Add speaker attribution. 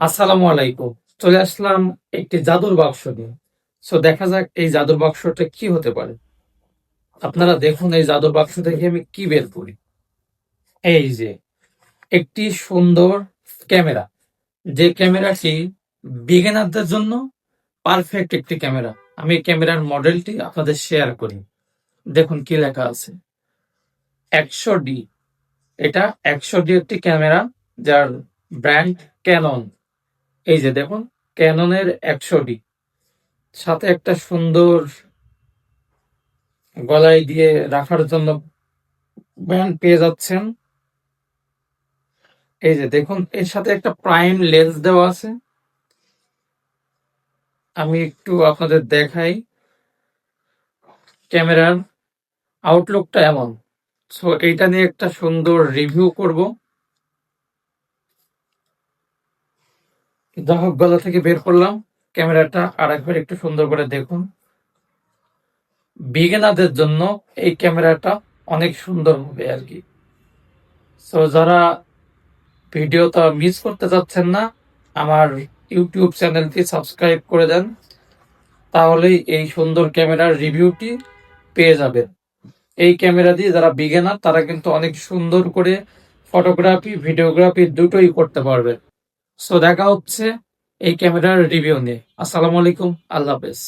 Speaker 1: আসসালামু আলাইকুম। চলে আসলাম একটি জাদুর বাক্স নিয়ে। সো দেখা যাক এই জাদুর বাক্সটা কি হতে পারে। আপনারা দেখুন এই জাদুর বাক্স থেকে আমি কি বের করি। এই যে, একটি সুন্দর ক্যামেরা। যে ক্যামেরাটি বিগিনারদের জন্য পারফেক্ট একটি ক্যামেরা। আমি ক্যামেরার মডেলটি আপনাদের শেয়ার করি। দেখুন কি লেখা আছে। একশো ডি। এটা একশো ডি একটি ক্যামেরা, যার ব্র্যান্ড ক্যানন। এই যে দেখুন ক্যাননের একশো ডি সাথে একটা সুন্দর গলায় দিয়ে রাখার জন্য ব্যান্ড পেয়ে যাচ্ছেন। এই যে দেখুন, এর সাথে একটা প্রাইম লেন্স দেওয়া আছে। আমি একটু আপনাদের দেখাই। ক্যামেরার আউটলুকটা এমন। সো এইটা নিয়ে একটা সুন্দর রিভিউ করব। গ্রাহক গলা থেকে বের করলাম। ক্যামেরাটা আর একবার একটু সুন্দর করে দেখুন। বিগিনারদের জন্য এই ক্যামেরাটা অনেক সুন্দর হবে আর কি। সো যারা ভিডিওটা মিস করতে চাচ্ছেন না, আমার ইউটিউব চ্যানেলটি সাবস্ক্রাইব করে দেন। তাহলেই এই সুন্দর ক্যামেরার রিভিউটি পেয়ে যাবেন। এই ক্যামেরা দিয়ে যারা বিগিনার তারা কিন্তু অনেক সুন্দর করে ফটোগ্রাফি ভিডিওগ্রাফি দুটোই করতে পারবে সো দেখা হচ্ছে এই ক্যামেরার রিভিউ নিয়ে। আসসালামু আলাইকুম আল্লাহ হাফেজ।